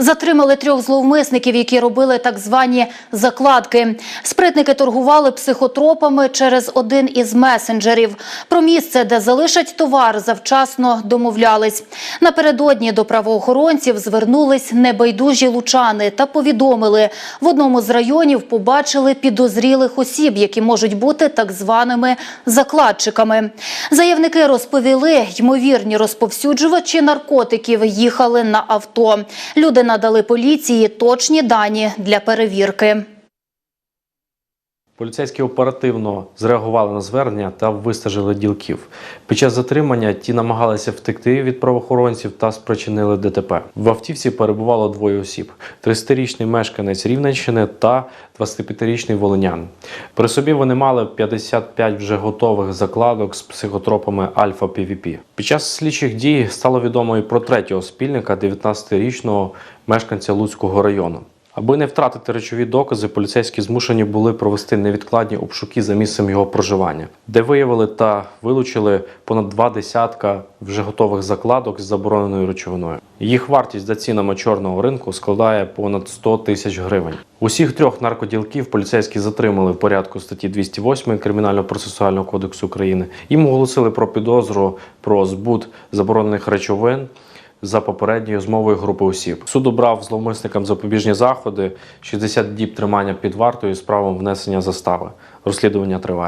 Затримали трьох зловмисників, які робили так звані закладки. Спритники торгували психотропами через один із месенджерів. Про місце, де залишать товар, завчасно домовлялись. Напередодні до правоохоронців звернулись небайдужі лучани та повідомили, в одному з районів побачили підозрілих осіб, які можуть бути так званими закладчиками. Заявники розповіли, ймовірні розповсюджувачі наркотиків їхали на авто. Люди надали поліції точні дані для перевірки. Поліцейські оперативно зреагували на звернення та вистежили ділків. Під час затримання ті намагалися втекти від правоохоронців та спричинили ДТП. В автівці перебувало двоє осіб: 30-річний мешканець Рівненщини та 25-річний волинянин. При собі вони мали 55 вже готових закладок з психотропами альфа пвп Під час слідчих дій стало відомо і про третього спільника, 19-річного мешканця Луцького району. Аби не втратити речові докази, поліцейські змушені були провести невідкладні обшуки за місцем його проживання, де виявили та вилучили понад два десятка вже готових закладок з забороненою речовиною. Їх вартість за цінами чорного ринку складає понад 100 тисяч гривень. Усіх трьох наркоділків поліцейські затримали в порядку статті 208 Кримінально-процесуального кодексу України. Їм оголосили про підозру про збут заборонених речовин за попередньою змовою групи осіб. Суд обрав зловмисникам запобіжні заходи, 60 діб тримання під вартою з правом внесення застави. Розслідування триває.